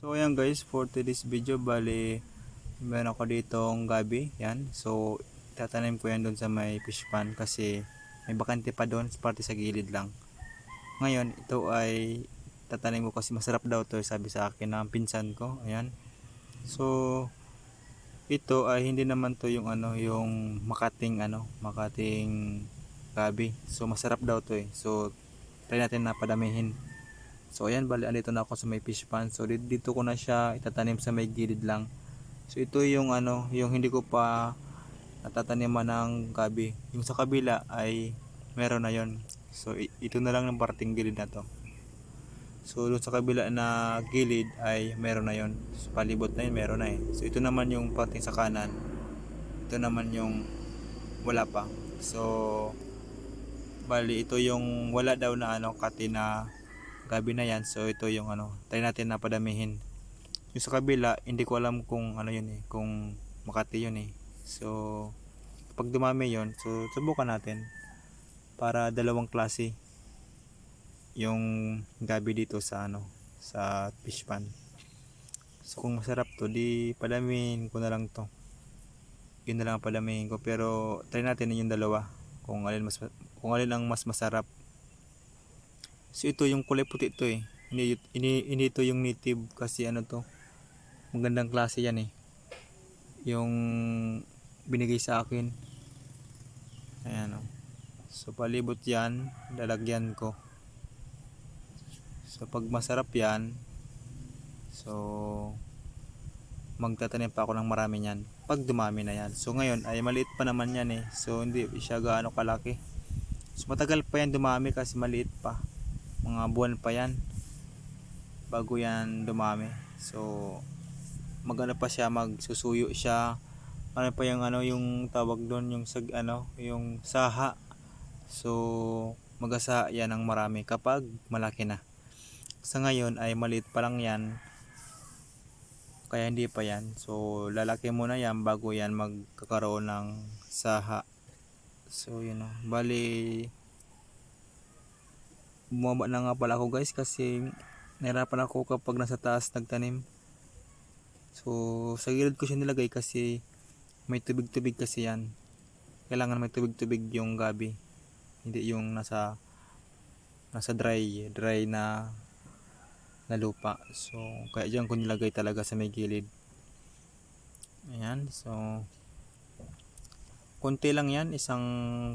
So ayan guys, for today's video, bali meron ako ditong gabi, yan. So tatanim ko yan doon sa may fish pan kasi may bakante pa doon, parte sa gilid lang. Ngayon, ito ay tatanim ko kasi masarap daw to, sabi sa akin ng pinsan ko, ayan. So ito ay hindi naman to yung ano, yung makating ano, makating gabi. So masarap daw to eh. So try natin na padamihin. So ayan, bali andito na ako sa may fish pan. So di- dito ko na siya itatanim sa may gilid lang. So ito yung ano, yung hindi ko pa natataniman ng gabi. Yung sa kabila ay meron na yon. So ito na lang ng parting gilid na to. So doon sa kabila na gilid ay meron na yon. So palibot na yun, meron na eh. So ito naman yung parting sa kanan. Ito naman yung wala pa. So bali ito yung wala daw na ano kati na gabi na yan. So ito yung ano, try natin na padamihin. Yung sa kabila, hindi ko alam kung ano yun eh, kung Makati yun eh. So pag dumami yun, so subukan natin para dalawang klase yung gabi dito sa ano, sa fish pan. So kung masarap to, di padamihin ko na lang to. Yun na lang ang padamihin ko pero try natin yung dalawa kung alin mas kung alin ang mas masarap. So ito yung kulay puti to eh. Hindi, ini, ini ito yung native kasi ano to. Magandang klase yan eh. Yung binigay sa akin. Ayan o. So palibot yan, lalagyan ko. So pag masarap yan, so magtatanim pa ako ng marami niyan. Pag dumami na yan. So ngayon ay maliit pa naman yan eh. So hindi siya gaano kalaki. So matagal pa yan dumami kasi maliit pa mga buwan pa yan bago yan dumami. So magano pa siya magsusuyo siya. Ano pa yung ano yung tawag doon yung sag ano yung saha. So magasa yan ng marami kapag malaki na. Sa ngayon ay maliit pa lang yan kaya hindi pa yan. So lalaki muna yan bago yan magkakaroon ng saha. So yun o bali bumaba na nga pala ako guys kasi nahirapan ako kapag nasa taas nagtanim. So sa gilid ko siya nilagay kasi may tubig tubig kasi yan. Kailangan may tubig tubig yung gabi hindi yung nasa nasa dry dry na na lupa. So kaya dyan ko nilagay talaga sa may gilid. Ayan so konti lang yan isang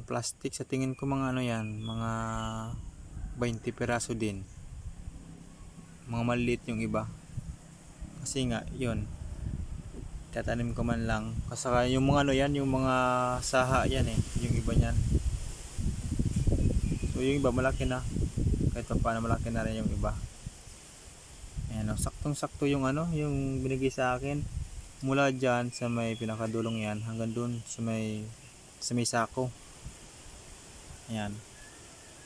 plastic. Sa tingin ko mga ano yan mga 20 peraso din. Mga maliit yung iba. Kasi nga yun. Tatanim ko man lang. Kasi yung mga ano yan yung mga saha yan eh. Yung iba niyan. So yung iba malaki na. Kahit pa paano malaki na rin yung iba. Ayan o saktong sakto yung ano yung binigay sa akin. Mula dyan sa may pinakadulong yan hanggang dun sa may sa may sako. Ayan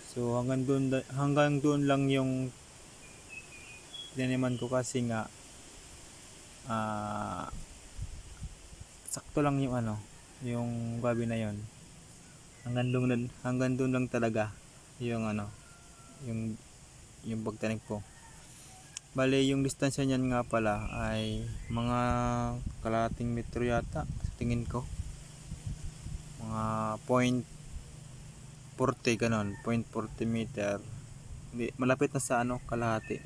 So hanggang doon hanggang doon lang yung tinaniman ko kasi nga ah sakto lang yung ano, yung gabi na yon. Hanggang doon hanggang doon lang talaga yung ano, yung yung pagtanim ko. Bale, yung distansya niyan nga pala ay mga kalahating metro yata tingin ko. Mga point 40 ganon, 0.40 meter. Hindi, malapit na sa ano, kalahati.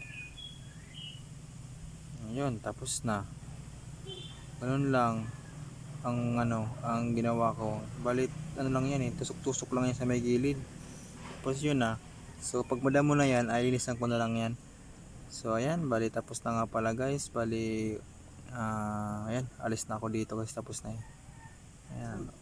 Ayun, tapos na. Ganun lang ang ano, ang ginawa ko. Balit ano lang yan eh, tusok-tusok lang yan sa may gilid. Tapos yun na. So pag madamo na yan, ay linisan ko na lang yan. So ayan, bali tapos na nga pala guys. Bali ah ayan, alis na ako dito guys, tapos na yan. Ayan.